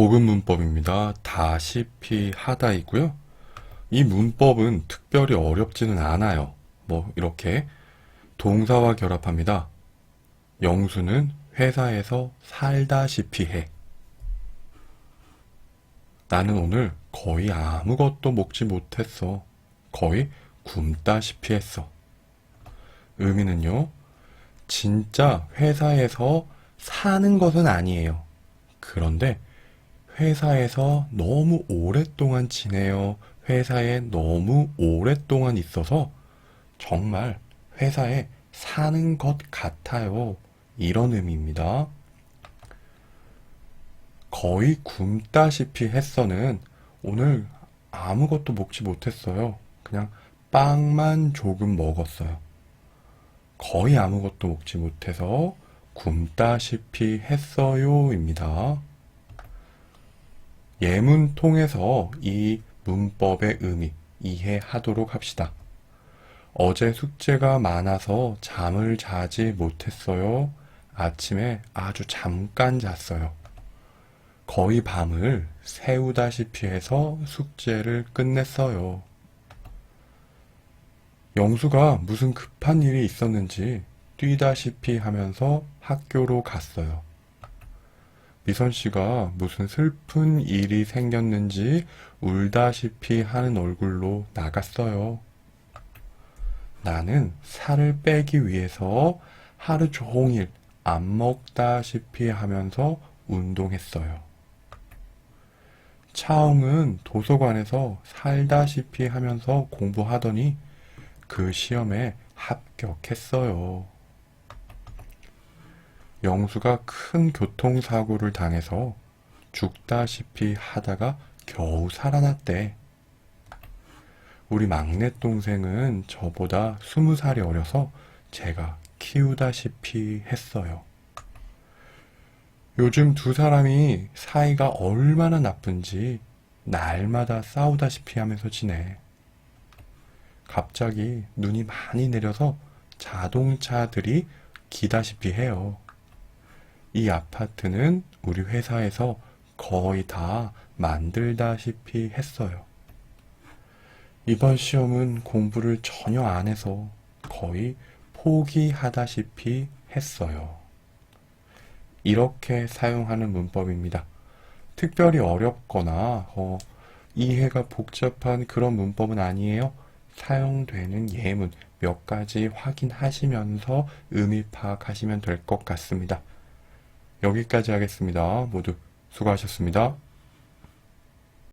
고급 문법입니다. 다시피 하다이고요. 이 문법은 특별히 어렵지는 않아요. 뭐 이렇게 동사와 결합합니다. 영수는 회사에서 살다시피 해. 나는 오늘 거의 아무것도 먹지 못했어. 거의 굶다시피 했어. 의미는요, 진짜 회사에서 사는 것은 아니에요. 그런데 회사에서 너무 오랫동안 지내요. 회사에 너무 오랫동안 있어서 정말 회사에 사는 것 같아요. 이런 의미입니다. 거의 굶다시피 했어는 오늘 아무것도 먹지 못했어요. 그냥 빵만 조금 먹었어요. 거의 아무것도 먹지 못해서 굶다시피 했어요입니다. 예문 통해서 이 문법의 의미 이해하도록 합시다. 어제 숙제가 많아서 잠을 자지 못했어요. 아침에 아주 잠깐 잤어요. 거의 밤을 새우다시피 해서 숙제를 끝냈어요. 영수가 무슨 급한 일이 있었는지 뛰다시피 하면서 학교로 갔어요. 미선 씨가 무슨 슬픈 일이 생겼는지 울다시피 하는 얼굴로 나갔어요. 나는 살을 빼기 위해서 하루 종일 안 먹다시피 하면서 운동했어요. 차홍은 도서관에서 살다시피 하면서 공부하더니 그 시험에 합격했어요. 영수가 큰 교통사고를 당해서 죽다시피 하다가 겨우 살아났대. 우리 막내 동생은 저보다 스무 살이 어려서 제가 키우다시피 했어요. 요즘 두 사람이 사이가 얼마나 나쁜지 날마다 싸우다시피 하면서 지내. 갑자기 눈이 많이 내려서 자동차들이 기다시피 해요. 이 아파트는 우리 회사에서 거의 다 만들다시피 했어요. 이번 시험은 공부를 전혀 안 해서 거의 포기하다시피 했어요. 이렇게 사용하는 문법입니다. 특별히 어렵거나 어, 이해가 복잡한 그런 문법은 아니에요. 사용되는 예문 몇 가지 확인하시면서 의미 파악하시면 될 것 같습니다. 여기까지 하겠습니다. 모두 수고하셨습니다.